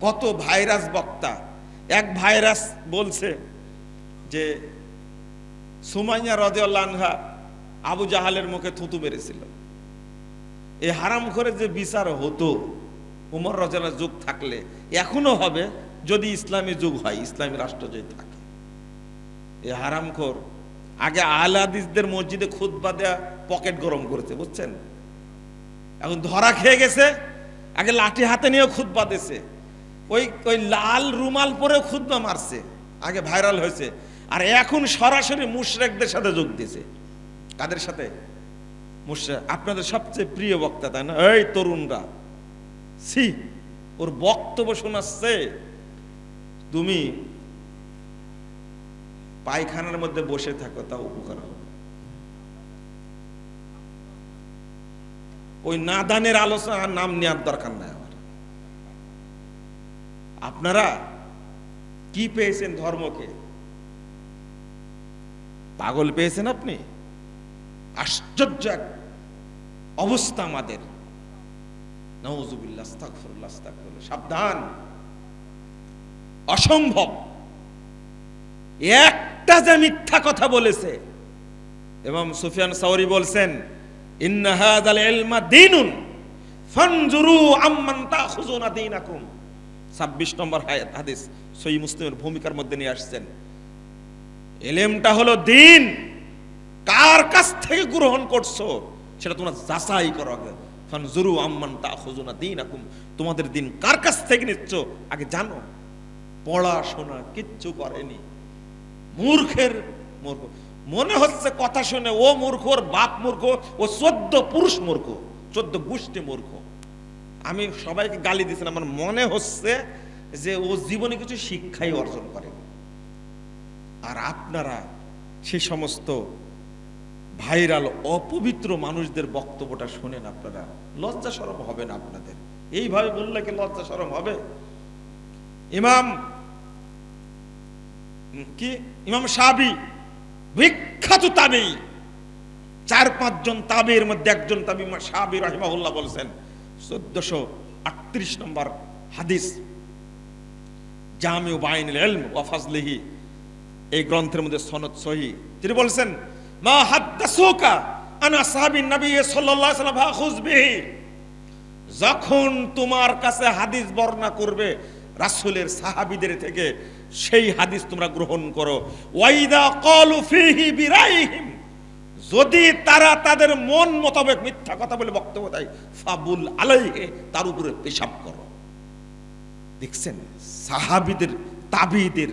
কত ভাইরাস বক্তা। এক ভাইরাস বলছে যে, সুমাইয়া রদেউল্লাহা আবু জাহালের মুখে থুতু মেরেছিল। এই হারাম করে যে বিচার হতো, উমর রজনা যুগ থাকলে, এখনও হবে যদি ইসলামী যুগ হয়, ইসলামী রাষ্ট্র যদি থাকে। এই হারামখোর আগে আহলাদিসদের মসজিদে খুতবা দেয়া পকেট গরম করেছে, বুঝছেন? এখন ধরা খেয়ে গেছে, আগে লাঠি হাতে নিয়ে খুতবা দিছে। ওই ওই লাল রুমাল পরেও খুতবা মারছে। আগে ভাইরাল হয়েছে। আর এখন সরাসরি মুশরেকদের সাথে যোগ দিয়েছে। কাদের সাথে? মুশরেক, আপনাদের সবচেয়ে প্রিয় বক্তা, তাই না? এই তরুণরা। সি ওর বক্তব্য শোনাচ্ছে। তুমি পায়খানার মধ্যে বসে থাকো তা উপকার হবে। ওই নাদানের আলোচনার নাম নেওয়ার দরকার নাই আপনারা কি পেয়েছেন ধর্মকে? পাগল পেয়েছেন আপনি? আশ্চর্য এক অবস্থা আমাদের। সাবধান। অসম্ভব। একটা যে মিথ্যা কথা বলেছে। এবং সুফিয়ান সাউরি বলছেন, ইন্না হাযাল ইলমা দীনুন, ফানজুরু আম্মান তাখুযুনা দীনাকুম। 26 নম্বর হাদিস সহিহ মুসলিমের ভূমিকার মধ্যে নিয়ে আসছেন। এলেমটা হলো দিন। কার কাছ থেকে গ্রহণ করছ? সেটা তোমরা যাচাই করো আগে। ফানজুরু আম্মান তাখুযুনা দীনাকুম। তোমাদের দিন কার কাছ থেকে নিচ্ছ? আগে জানো। পড়াশোনা কিচ্ছু করেনি। মূর্খের মূর্খ। মনে হচ্ছে কথা শুনে, ও মূর্খ, ওর বাপ মূর্খ, ও চোদ্দ পুরুষ মূর্খ, চোদ্দ গোষ্ঠী মূর্খ। আমি সবাইকে গালি দিচ্ছি আমার মনে হচ্ছে যে ও জীবনে কিছু শিক্ষাই অর্জন করে। আর আপনারা সে সমস্ত ভাইরাল, অপবিত্র মানুষদের বক্তব্যটা শোনেন আপনারা। লজ্জা সরম হবে না আপনাদের। এইভাবে বললে কি লজ্জা সরম হবে? ইমাম, কি? ইমাম সাবি, বিখ্যাত তাবি। চার পাঁচজন তাবির মধ্যে একজন তাবি সাবি রাহিমাহুল্লাহ বলছেন চোদ্দশো আটত্রিশ নম্বর হাদিস। এলম ওয়াফাজলিহি এই গ্রন্থের মধ্যে সনদ সহি। তিনি বলছেন, মা হাদ্দাসুকা আনা নবী সাল্লাল্লাহু আলাইহি ওয়াসাল্লাম যখন তোমার কাছে হাদিস বর্ণনা করবে রাসূলের সাহাবীদের থেকে, সেই হাদিস তোমরা গ্রহণ করো। ওয়াইদা ক্বালু ফিহি বিরাইহিম। যদি তারা তাদের মন মোতাবেক মিথ্যা কথা বলে বক্তব্য দেয়, ফাবুল আলাইহে, তার উপরে পেশাব করো। দেখছেন? সাহাবীদের, তাবিদের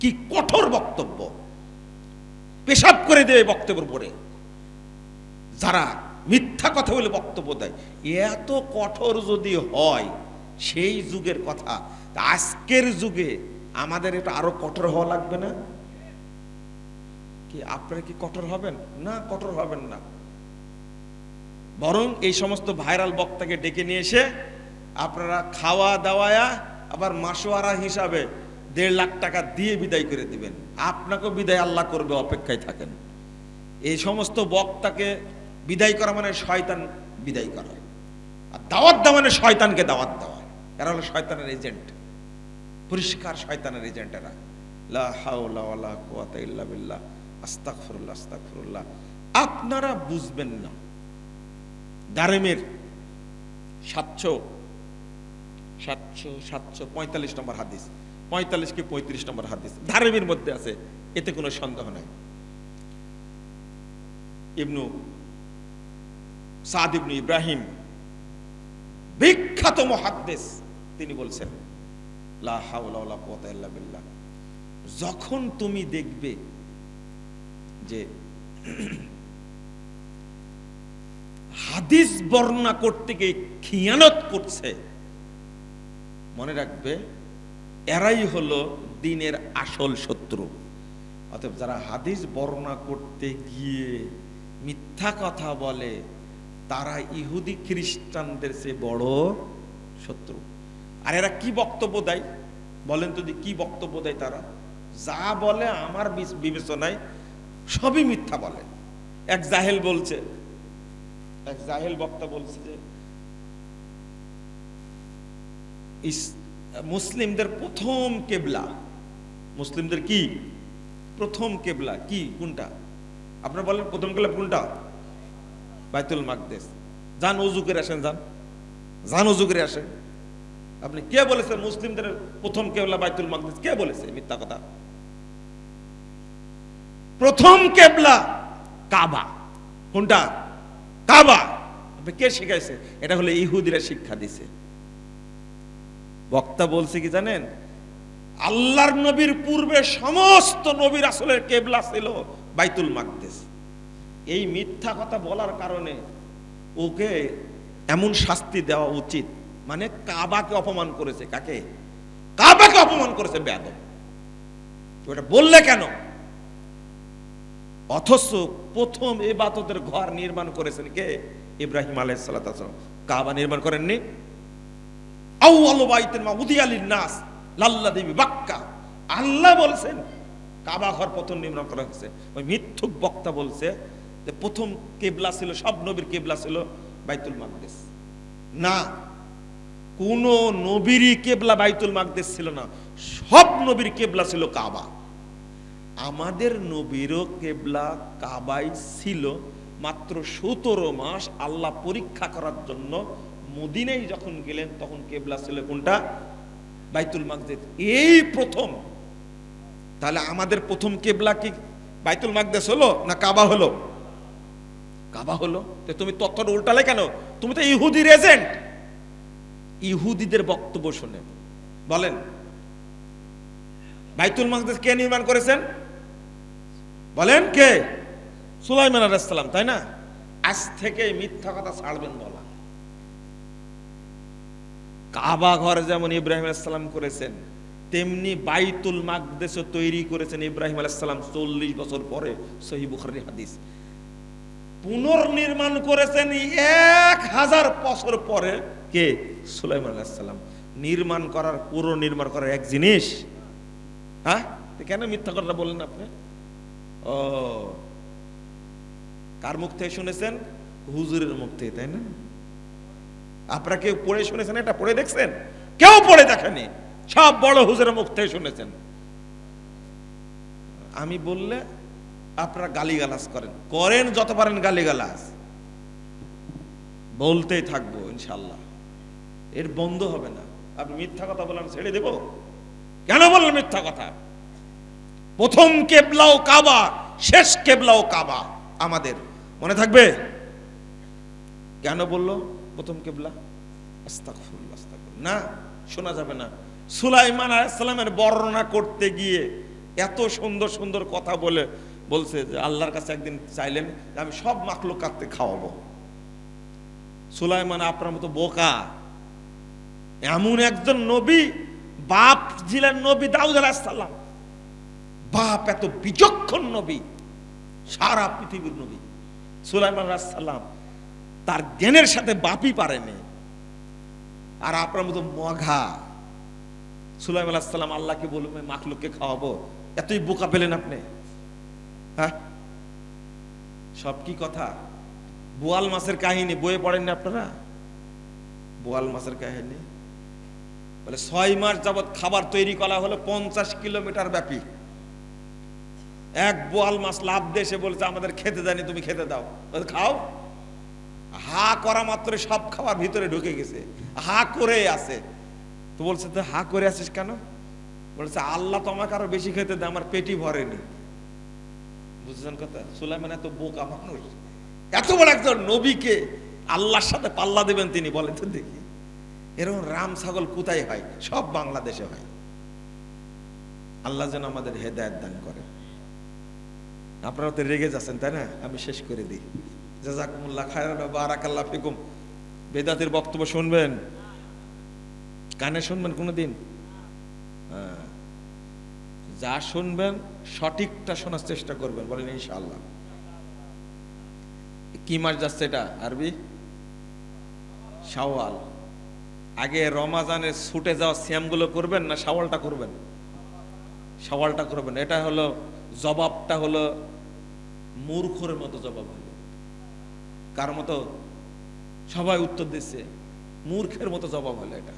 কি কঠোর বক্তব্য। পেশাব করে দেবে বক্তব্যের পরে যারা মিথ্যা কথা বলে বক্তব্য দেয় এত কঠোর যদি হয়, সেই যুগের কথা। আজকের যুগে আমাদের এটা আরও কঠোর হওয়া লাগবে না? কি আপনারা কি কঠোর হবেন? না, কঠোর হবেন না। বরং এই সমস্ত ভাইরাল বক্তাকে ডেকে নিয়ে এসে আপনারা খাওয়া দাওয়ায়া, আবার মাসোয়ারা হিসাবে দেড় লাখ টাকা দিয়ে বিদায় করে দিবেন। আপনাকেও বিদায় আল্লাহ করবে, অপেক্ষায় থাকেন। এই সমস্ত বক্তাকে বিদায় করা মানে শয়তান বিদায় করা। আর দাওয়াত দেওয়া মানে শয়তানকে দাওয়াত দেওয়া। এরা হলো শয়তানের এজেন্ট। পরিষ্কার শয়তানের এজেন্ট এরা লা হাওলা ওয়ালা কুওয়াতা ইল্লা বিল্লাহ। আস্তাগফিরুল্লাহ আস্তাগফিরুল্লাহ। আপনারা বুঝবেন না। দারেমের সাতশো সাতশো সাতশো পঁয়তাল্লিশ নম্বর হাদিস। পঁয়তাল্লিশ কি পঁয়ত্রিশ নম্বর হাদিস। ধারেমের মধ্যে আছে, এতে কোনো সন্দেহ নাই। ইবনু সাদ ইবনু ইব্রাহিম, বিখ্যাত মহাদ্দেশ তিনি বলছেন, লা যখন তুমি দেখবে যে হাদিস বর্ণনা করতে গিয়ে খিয়ানত করছে, মনে রাখবে, এরাই হলো দিনের আসল শত্রু। অতএব যারা হাদিস বর্ণনা করতে গিয়ে মিথ্যা কথা বলে, তারা ইহুদি খ্রিস্টানদের চেয়ে বড় শত্রু। আর এরা কি বক্তব্য দেয়? বলেন তো দি কি বক্তব্য দেয় তারা? যা বলে আমার বিবেচনায় সবই মিথ্যা বলে। এক জাহেল বলছে, এক জাহেল বক্তা বলছে যে মুসলিমদের প্রথম কেবলা, মুসলিমদের কি? প্রথম কেবলা, কি? কোনটা? আপনারা বলেন প্রথম কেবলা কোনটা? বাইতুল মাকদেস। যান অজু করে আসেন, যান। যান অজু করে আসেন। আপনি কে বলেছেন মুসলিমদের প্রথম কেবলা বাইতুল মাকদেস? কে বলেছে মিথ্যা কথা? প্রথম কেবলা, কাবা। কোনটা? কাবা। কে শিখাইছে? এটা হলো ইহুদিরা শিক্ষা দিছে। বক্তা বলছে কি জানেন? আল্লাহর নবীর পূর্বে সমস্ত নবীর আসলের কেবলা ছিল বাইতুল মাকদেস। এই মিথ্যা কথা বলার কারণে ওকে এমন শাস্তি দেওয়া উচিত। মানে কাবাকে অপমান করেছে। কাকে? কাবাকে অপমান করেছে বেয়াদব। ওটা বললে কেন? অথচ প্রথম এবাদতের ঘর নির্মাণ করেছেন কে? ইব্রাহিম আলাইসালাম কাবা নির্মাণ করেননি? নাস লাল্লা দেবী বাক্কা আল্লাহ বলছেন, কাবা ঘর প্রথম নির্মাণ করা হয়েছে। ওই মিথ্যুক বক্তা বলছে যে প্রথম কেবলা ছিল, সব নবীর কেবলা ছিল বাইতুল মাকদেস। না, কোন নবীরই কেবলা বাইতুল মাকদেস ছিল না। সব নবীর কেবলা ছিল কাবা। আমাদের নবীরও কেবলা কাবাই ছিল মাত্র সতেরো মাস আল্লাহ পরীক্ষা করার জন্য মদিনায় যখন গেলেন, তখন কেবলা ছিল কোনটা? বাইতুল মাকদেস এই প্রথম। তাহলে আমাদের প্রথম কেবলা কি? বাইতুল মাকদেস হলো না কাবা হলো? কাবা হলো। তো তুমি তথ্যটা উল্টালে কেন? তুমি তো ইহুদির এজেন্ট। ইহুদিদের বক্তব্য শুনে বলেন। বাইতুল মাকদেস কে নির্মাণ করেছেন? বলেন কে? সুলাইমান আলাইসালাম তাই না? আজ থেকে মিথ্যা কথা ছাড়বেন বলা। কাবা ঘর যেমন ইব্রাহিম আলাইসালাম করেছেন, তেমনি বাইতুল মাকদেশ তৈরি করেছেন ইব্রাহিম আলাইসালাম চল্লিশ বছর পরে, সহি বুখারি হাদিস। পুনর্নির্মাণ করেছেন এক হাজার বছর পরে, কে? সুলাইমান আলাইসালাম নির্মাণ করার পুরো নির্মাণ করার এক জিনিস হ্যাঁ? কেন মিথ্যা কথা বললেন আপনি? ও। কার মুখ থেকে শুনেছেন? হুজুরের মুখ থেকে, তাই না? আপনারা কেউ পড়ে শুনেছেন? এটা পড়ে দেখছেন? কেউ পড়ে দেখেনি। সব বড় হুজুরের মুখ থেকে শুনেছেন। আমি বললে আপনারা গালিগালাজ করেন। করেন যত পারেন গালিগালাজ। বলতেই থাকব ইনশাল্লাহ এর বন্ধ হবে না। আপনি মিথ্যা কথা বলেন ছেড়ে দেব? কেন বললেন মিথ্যা কথা? প্রথম কেবলাও কাবা, শেষ কেবলাও কাবা। আমাদের, মনে থাকবে? কেন বলল? প্রথম কেবলা। না, শোনা যাবে না। সুলাইমান আলাইসালামের বর্ণনা করতে গিয়ে এত সুন্দর সুন্দর কথা বলে, বলছে যে আল্লাহর কাছে একদিন চাইলেন আমি সব মাখলুক কাটতে খাওয়াবো। সুলাইমান আপনার মতো বোকা। এমন একজন নবী, বাপ ছিলেন নবী দাউদ আলাইসাল্লাম বাপ এত বিচক্ষণ নবী, সারা পৃথিবীর নবী। সুলাইমান সাল্লাম তার জ্ঞানের সাথে বাপই পারেনি আর আপনার মতো মঘা সুলাইম আল্লাহকে বলবে মাখলুককে খাওয়াবো? এতই বোকা পেলেন আপনি? হ্যাঁ? সব কি কথা? বোয়াল মাছের কাহিনী, বইয়ে পড়েননি আপনারা? বোয়াল মাছের কাহিনী? বলে, ছয় মাস যাবৎ খাবার তৈরি করা হলো পঞ্চাশ কিলোমিটার ব্যাপী। এক বোয়াল মাছ লাভ দিয়ে এসে বলছে, আমাদের খেতে জানি তুমি খেতে দাও। খাও? হা করা মাত্র সব খাবার ভিতরে ঢুকে গেছে। হা করে আছে। তো বলছে, তো হা করে আছিস কেন? বলছে, আল্লাহ তো আমাকে আরও বেশি খেতে দেয়, আমার পেটি ভরেনি। বুঝছেন কথা? সুলাইমান এত বোকা মানুষ। এত বড় একজন নবীকে আল্লাহর সাথে পাল্লা দেবেন তিনি, বলেন তো দেখি। এরকম রাম ছাগল কোথায় হয়? সব বাংলাদেশে হয়। আল্লাহ যেন আমাদের হেদায়ত দান করে আপনারা তো রেগে যাচ্ছেন, তাই না? আমি শেষ করে দিই। জাজাকুমুল্লাহ খায়রান বারাকাল্লাহ ফিকুম। বেদাতের বক্তব্য শুনবেন? কানে শুনবেন কোনোদিন? হ্যাঁ। যা শুনবেন, সঠিকটা শোনার চেষ্টা করবেন, বলেন ইনশাআল্লাহ। কি মাস যাচ্ছে এটা, আরবি? শাওয়াল। আগে রমাজানের ছুটে যাওয়া শ্যামগুলো করবেন না শাওয়ালটা করবেন? শাওয়ালটা করবেন। এটা হলো জবাবটা হলো মূর্খের মতো জবাব হলো। কার মতো? সবাই উত্তর দিচ্ছে, মূর্খের মতো জবাব হলো এটা।